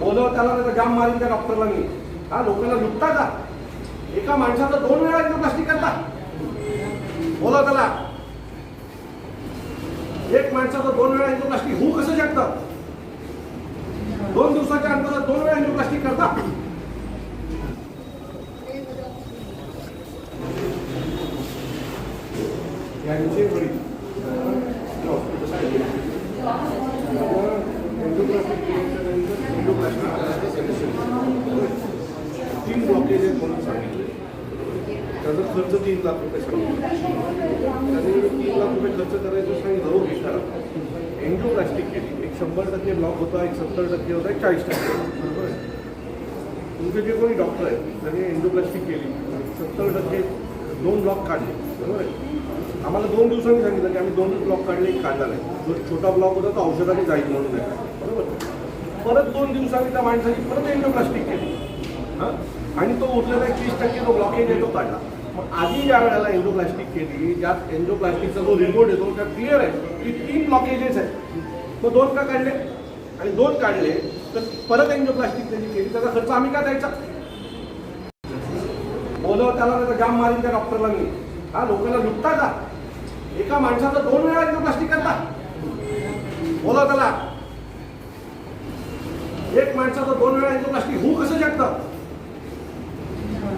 बोलव त्याला नाही तर जाम मारीन त्या डॉक्टरला मी. हा लोकांना लुटता का? एका माणसाचा दोन वेळा एन्जिओप्लास्टी करता. बोलव त्याला एक माणसाचं दोन वेळा एन्जिओप्लास्टी होऊ कसं शकतं दोन दिवसाच्या अंतरात दोन वेळा एन्जिओप्लास्टी करता. यांचे वडील तीन ब्लॉकेज आहेत म्हणून सांगितले त्याचा खर्च तीन लाख रुपये सांगितले तीन लाख रुपये खर्च करायचं सांगितलं. हो घेणार एन्जिओप्लास्टिक केली. एक शंभर टक्के ब्लॉक होता एक सत्तर टक्के होता एक चाळीस टक्के बरोबर आहे? तुमचे जे कोणी डॉक्टर आहेत त्यांनी एन्जिओप्लास्टिक केली. सत्तर टक्के दोन ब्लॉक काढले. बरोबर आहे? आम्हाला दोन दिवसांनी सांगितलं की आम्ही दोनच ब्लॉक काढले एक काढला नाही जो छोटा ब्लॉक होता तो औषधाने जाईल म्हणून नाही बरोबर परत दोन दिवसांनी त्या माणसाने परत एन्जिओप्लास्टिक केली. हां? आणि तो उरलेला एक तीस टक्के तो ब्लॉकेज आहे तो काढला. मग आधी ज्या वेळेला एन्झोप्लास्टिक केली ज्यात एन्झोप्लास्टिकचा जो रिपोर्ट येतो त्यात क्लिअर आहे की तीन ब्लॉकेजेस आहेत. मग दोन का काढले? आणि दोन काढले तर परत एन्झोप्लास्टिक त्यांनी केली त्याचा खर्च आम्ही का द्यायचा? बोलव त्याला त्याचा जाम मारीन त्या डॉक्टरला मी. हा लोकांना लुटता का? एका माणसाचं दोन वेळा एन्झोप्लास्टिक करता. बोलव त्याला. एक माणसाचं दोन वेळा एन्झोप्लास्टिक होऊ कसं शकतं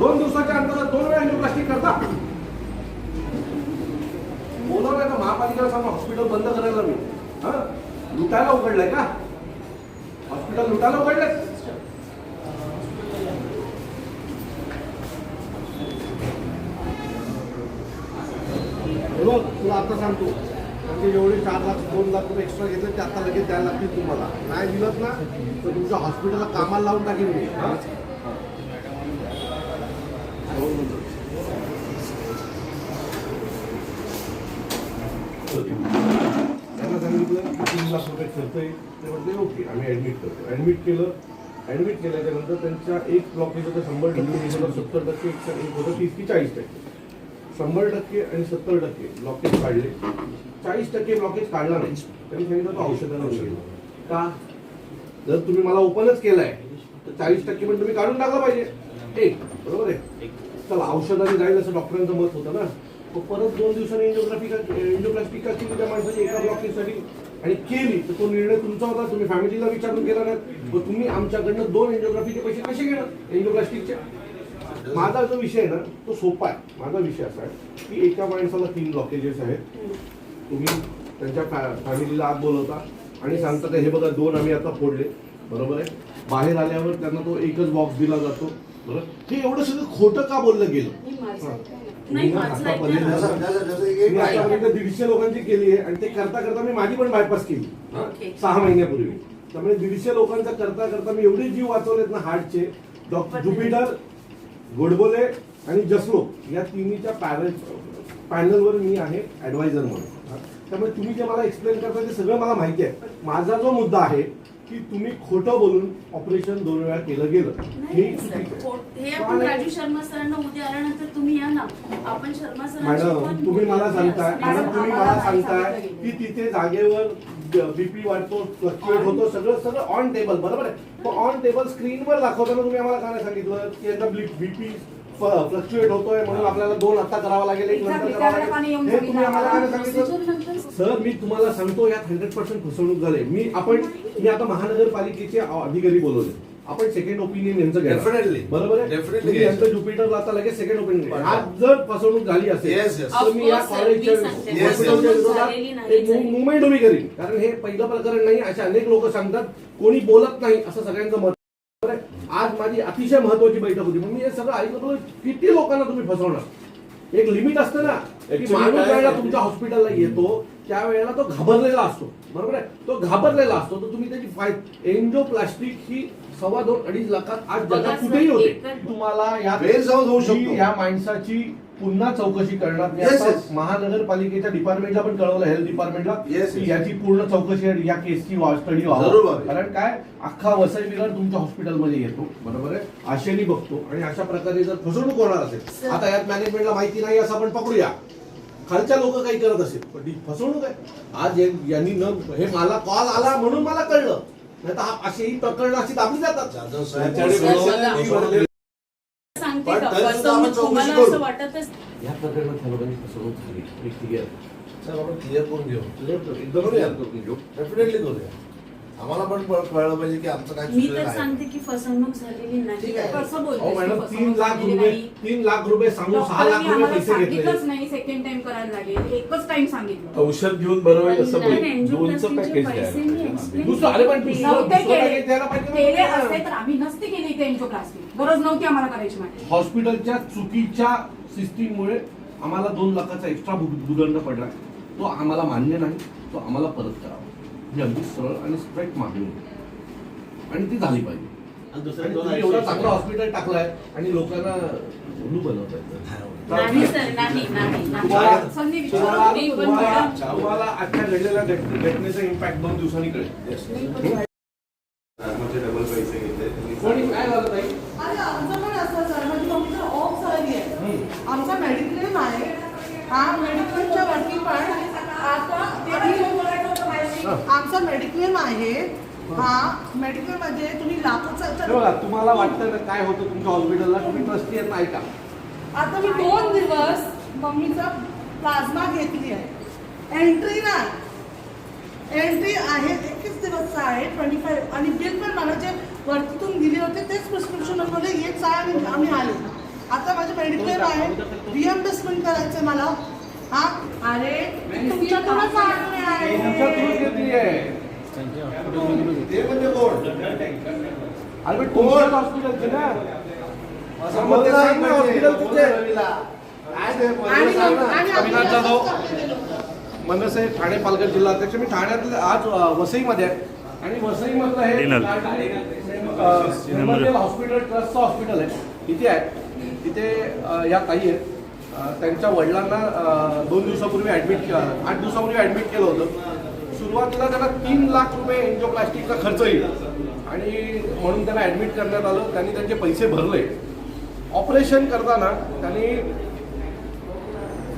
दोन दिवसाच्या अंतरात दोन वेळा एन्जिओप्लास्टी करता. बोलव का महापालिकेला सांगा हॉस्पिटल बंद करायला मी? हा? लुटायला उघडलंय का? हॉस्पिटल लुटायला उघडलंय? हे तुला आता सांगतो म्हणजे जेवढे चार लाख दोन लाख रुपये एक्स्ट्रा घेतले ते आता लगेच द्यायला लागतील तुम्हाला. नाही दिलं ना तर तुमच्या हॉस्पिटलला कामाला लावून टाकेल मी. हा? त्यांना सांगितलं की? तीन लाख रुपये खर्च आहे ते म्हटले ओके आम्ही ॲडमिट करतो ॲडमिट केलं ॲडमिट केल्याच्यानंतर त्यांच्या एक ब्लॉकेज होतं शंभर टक्के एक होतं सत्तर टक्के एक होतं तीस की चाळीस टक्के शंभर टक्के आणि सत्तर टक्के ब्लॉकेज काढले चाळीस टक्के ब्लॉकेज काढला नाही त्यांनी सांगितलं तो औषधानं औषध का जर तुम्ही मला ओपनच केलाय तर चाळीस टक्के पण तुम्ही काढून टाकलं पाहिजे. एक बरोबर आहे. त्याला औषधाने जाईल असं डॉक्टरांचं मत होतं ना. मग परत दोन दिवसांनी एन्जिओग्राफी का का केली त्या माणसाची एका ब्लॉकिंगसाठी आणि केली. तर तो निर्णय तुमचा होता. तुम्ही फॅमिलीला विचारून केला नाही. मग तुम्ही आमच्याकडनं दोन एन्जिओग्राफीचे पैसे कसे घेणार? एन्जिओप्लास्टिकचे माझा जो विषय आहे ना तो सोपा आहे. माझा विषय असा आहे की एका माणसाला तीन ब्लॉकेजेस आहेत. तुम्ही त्यांच्या फॅमिलीला आत बोलवता आणि सांगता का हे बघा दोन आम्ही आता फोडले. बरोबर आहे? बाहेर आल्यावर त्यांना तो एकच बॉक्स दिला जातो. हे एवढं सगळं खोटं का बोललं गेलं? दीडशे लोकांची केली आहे आणि ते करता करता मी माझी पण बायपास केली? ओके. सहा महिन्यापूर्वी. त्यामुळे दीडशे लोकांचा करता करता मी एवढे जीव वाचवलेत ना हार्टचे. डॉक्टर ज्युपिटर गोडबोले आणि जसलो या तिन्हीच्या पॅरल पॅनलवर मी आहे ऍडवायझर म्हणून? त्यामुळे तुम्ही जे मला एक्सप्लेन करता ते सगळं मला माहिती आहे. माझा जो मुद्दा आहे की तुम्ही खोटं बोलून ऑपरेशन दोन वेळा केलं गेलं. हे नाही, चुकीचं आहे. खोट- हे आपण राजू शर्मा सरांना उद्या आल्यानंतर तुम्ही या ना. आपण शर्मा सरांशी मॅडम तुम्ही मला बोलूया. सांगताय मॅडम तुम्ही आम्हाला मला सांगताय सांगितलं की गेलं. तिथे जागेवर बीपी वाढतो फ्लक्च्युएट होतो सगळं सगळं ऑन टेबल बरोबर आहे? तो ऑन टेबल स्क्रीनवर दाखवताना तुम्ही आम्हाला काय नाही सांगितलं? की यांचा बीपी फ्लक्च्युएट होतोय म्हणून आपल्याला दोन आता करावा लागेल एक नंतर करावा लागेल. हे तुम्ही आम्हाला काय नाही सांगितलं? सर मी तुम्हाला सांगतो यात हंड्रेड पर्सेंट फसवणूक झाली मी आपण मी आता महानगरपालिकेचे अधिकारी बोलवले. आपण सेकंड ओपिनियन यांचं Definitely. बरोबर आहे? घ्यायचं. यांचं ज्युपिटरला आता लगेच सेकंड ओपिनियन पण- आज जर फसवणूक झाली असेल. तर मी या कॉलेजच्या एक. मुवमेंट उभी करीन. कारण हे पहिलं प्रकरण नाही असे अनेक लोक सांगतात. कोणी बोलत नाही असं सगळ्यांचं मत? आज माझी अतिशय महत्वाची बैठक होती. मग मी हे सगळं ऐकतो किती लोकांना तुम्ही फसवणार? एक लिमिट असतं ना की माणूस? तुमच्या हॉस्पिटलला येतो त्यावेळेला तो घाबरलेला असतो. बरोबर आहे? तो घाबरलेला असतो. तर तुम्ही त्याची फाय एन्जिओप्लास्टिक ही सव्वा दोन अडीच लाखात आज जगात कुठेही होते. तुम्हाला या गैरसमज होऊ शकतो. या माणसाची पुन्हा चौकशी करणार. मी Yes, आता yes. महानगरपालिकेच्या डिपार्टमेंटला पण कळवलं हेल्थ डिपार्टमेंटला Yes, की yes. याची पूर्ण चौकशी आणि या केसची स्टडी जरूर व्हावी. व्हावी. कारण काय? अख्खा वसई विरार तुमच्या हॉस्पिटलमध्ये येतो. बरोबर आहे? आशेने बघतो. आणि अशा प्रकारे जर फसवणूक होणार असेल Sir. आता यात मॅनेजमेंटला माहिती नाही असं आपण पकडूया. खालच्या लोक काही करत असेल पण ती फसवणूक आहे. आज हे- यांनी न हे मला कॉल आला म्हणून मला कळलं. नाही तर हा- अशी ही प्रकरणं अशी दाबली जातात. पण तुम्हाला. असं वाटतच या प्रकरणात ह्या लोकांनी फसवणूक झाली. हे क्लिअर करून घेऊ. डेफिनेटली करूया आम्हाला पण कळ- कळलं पाहिजे की आमचं काय मी चुकलेलं तर आहे. सांगते की फसवणूक झालेली नाही. ठीक आहे. कसं अहो बोलतेस मॅडम तू तीन फसवणूक लाख झालेली रुपये नाही? तीन लाख रुपये सांगून सहा लाख डॉक्टरांनी रुपये आम्हाला पैसे घेतले सांगितलंच नाही सेकंड टाइम करायला लागेल. एकच टाइम सांगितलं. औषध घेऊन बरं होईल असं नाही, बोल नाही, दोनचं angioplasty पॅकेज पैसे मी explain दुसरं अरे पण. दुसरं नव्हते दुसरं केले. package द्यायला पाहिजे केले ना. असते तर आम्ही नसते केली एन्जिओप्लास्टी गरज नव्हती आम्हाला करायची हॉस्पिटलच्या चुकीच्या सिस्टीममुळे आम्हाला दोन लाखाचा एक्स्ट्रा भूदंड पडला. तो आम्हाला मान्य नाही. तो आम्हाला परत करावा. ही अगदी सरळ आणि स्ट्रेट मागणी आहे. आणि ती झाली पाहिजे. एवढं चांगलं हॉस्पिटल टाकलंय आणि लोकांना तुम्हाला- आजच्या घडलेल्या घटनेचा इम्पॅक्ट दोन दिवसांनी कळेल कोणी काय झालं ताई अरे आमचं पण असं सर माझी मम्मीचं ऑफ झाली आहे आमचा मेडिक्लेम आहे हा मेडिक्लेमच्या वरती पण आता ते आमचा मेडिक्लेम आहे. हा मेडिक्लेममध्ये तुम्ही लाखोचा तुम्हाला वाटतं ना काय होतं तुमच्या हॉस्पिटलला? तुम्ही ट्रस्टी आहेत नाही का? आता मी दोन दिवस मम्मीचा प्लाझ्मा घेतली आहे. एंट्री नाही. एंट्री आहे एकच दिवस आहे ट्वेंटी फाईव्ह आणि बिल पण मला जे वरतीतून दिले होते तेच प्रिस्क्रिप्शनमध्ये हेच आहे आणि आम्ही आले. आता माझे मेडिक्लेम आहे. रिएम्बर्समेंट करायचं मला. अरे तुमच्याकडूनच आणले तुमच्या आहे थ्रू घेतली आहे. ते म्हणजे कोण? अरे पण तुमच्याच हॉस्पिटलची ना? मग ते सांग ना हॉस्पिटल अविनाश जाधव. आपल्याला- मनसे ठाणे पालघर जिल्हा अध्यक्ष मी ठाण्यातले आज वसईमध्ये आहे. आणि वसईमधलं हे हॉस्पिटल ट्रस्टचं हॉस्पिटल आहे. इथे आहे. तिथे या ताई आहेत. त्यांच्या वडिलांना दोन दिवसापूर्वी ॲडमिट आठ दिवसापूर्वी ॲडमिट केलं होतं. सुरुवातीला त्यांना तीन लाख रुपये एन्जिओप्लास्टिकचा खर्च येईल आणि म्हणून त्यांना ॲडमिट करण्यात आलं. त्यांनी त्यांचे पैसे भरले. ऑपरेशन करताना त्यांनी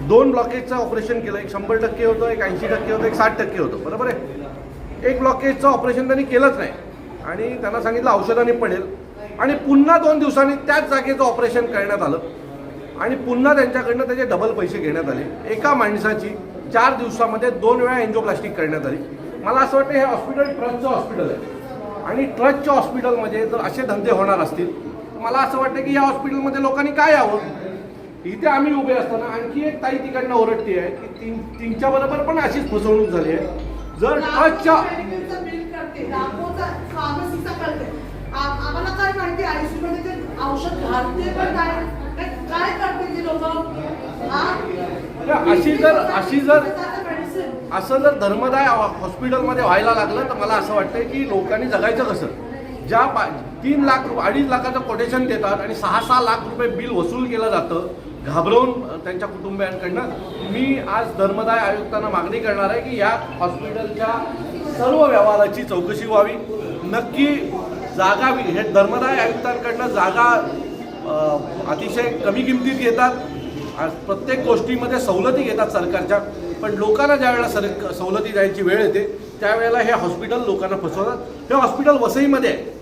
दोन ब्लॉकेजचं ऑपरेशन केलं. एक शंभर टक्के होतं एक ऐंशी टक्के होतं एक साठ टक्के होतं. बरोबर आहे? एक ब्लॉकेजचं ऑपरेशन त्यांनी केलंच नाही. आणि त्यांना सांगितलं औषधाने पडेल. आणि पुन्हा दोन दिवसांनी त्याच जागेचं ऑपरेशन करण्यात आलं. आणि पुन्हा त्यांच्याकडनं त्याचे डबल पैसे घेण्यात आले. एका माणसाची चार दिवसामध्ये दोन वेळा एन्जिओप्लास्टिक करण्यात आली. मला असं वाटतं हे हॉस्पिटल ट्रस्टचं हॉस्पिटल आहे. आणि ट्रस्टच्या हॉस्पिटलमध्ये जर असे धंदे होणार असतील तर मला असं वाटतं की या हॉस्पिटलमध्ये लोकांनी काय यावं? इथे आम्ही उभे असताना आणखी एक ताई तिकडनं ओरडती आहे की तीन तीनच्या बरोबर पण अशीच फसवणूक झाली आहे. जर ट्रस्टच्या आम्हाला काय माहिती औषध घालते पण काय? अशी जर अशी जर असं जर धर्मदाय हॉस्पिटलमध्ये व्हायला लागलं तर मला असं वाटतं की लोकांनी जगायचं कसं? ज्या पा तीन लाख अडीच लाखाचं कोटेशन देतात आणि सहा सहा लाख रुपये बिल वसूल केलं जातं घाबरवून त्यांच्या कुटुंबियांकडनं मी आज धर्मदाय आयुक्तांना मागणी करणार आहे की या हॉस्पिटलच्या सर्व व्यवहाराची चौकशी व्हावी. नक्की जागा हे धर्मदाय आयुक्तांकडनं जागा अतिशय कमी किमतीत घेतात आज प्रत्येक गोष्टीमध्ये सवलती घेतात सरकारच्या. पण लोकांना ज्या वेळेला सर सवलती द्यायची वेळ येते त्यावेळेला हे हॉस्पिटल लोकांना फसवतात. हे हॉस्पिटल वसईमध्ये आहे.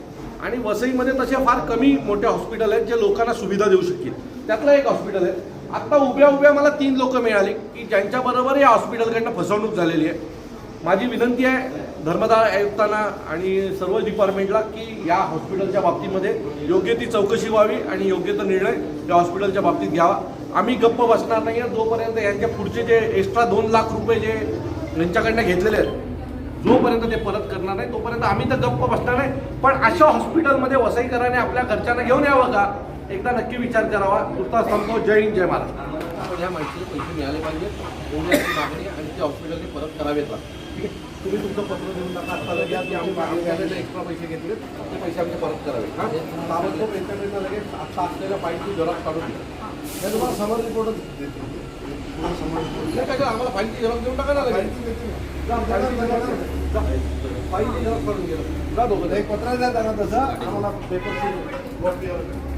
आणि वसईमध्ये तसे फार कमी मोठे हॉस्पिटल आहेत जे लोकांना सुविधा देऊ शकतील. त्यातलं एक हॉस्पिटल आहे. आत्ता उभ्या उभ्या मला तीन लोकं मिळाली की ज्यांच्याबरोबर या हॉस्पिटलकडनं फसवणूक झालेली आहे. माझी विनंती आहे धर्मदाय आयुक्तांना आणि सर्व डिपार्टमेंटला की या हॉस्पिटलच्या बाबतीमध्ये योग्य ती चौकशी व्हावी आणि योग्य तो निर्णय या हॉस्पिटलच्या बाबतीत घ्यावा. आम्ही गप्प बसणार नाही आहे. जोपर्यंत यांच्या पुढचे जे एक्स्ट्रा दोन लाख रुपये जे यांच्याकडनं घेतलेले आहेत जोपर्यंत ते परत करणार नाही तोपर्यंत आम्ही तर गप्प बसणार नाही. पण अशा हॉस्पिटलमध्ये वसईकराने आपल्या घरच्यांना घेऊन यावं का? एकदा नक्की विचार करावा. तुर्तास थांबतो. जय हिंद जय महाराष्ट्र आपण ह्या माहितीचे पैसे मिळाले पाहिजे एवढी मागणी आणि ते हॉस्पिटलने परत करावेत लागतात तुम्ही तुमचं पत्र देऊन टाका आता की आम्ही घ्यायला एक्स्ट्रा पैसे घेतले ते पैसे आमचे परत करावे. हां? ताबडतोब यांच्याकडनं लगेच आत्ता असलेल्या फाईलची झेरॉक्स काढून द्या. तुम्हाला समर रिपोर्टच देतो. नाही काय आम्हाला फाईलची झेरॉक्स देऊन टाका ना लगेच. जा, फाईलची झेरॉक्स- जा. फाईलची झेरॉक्स काढून घ्या. जा दोघं एक पत्र द्या त्यांना तसं आम्हाला पेपरची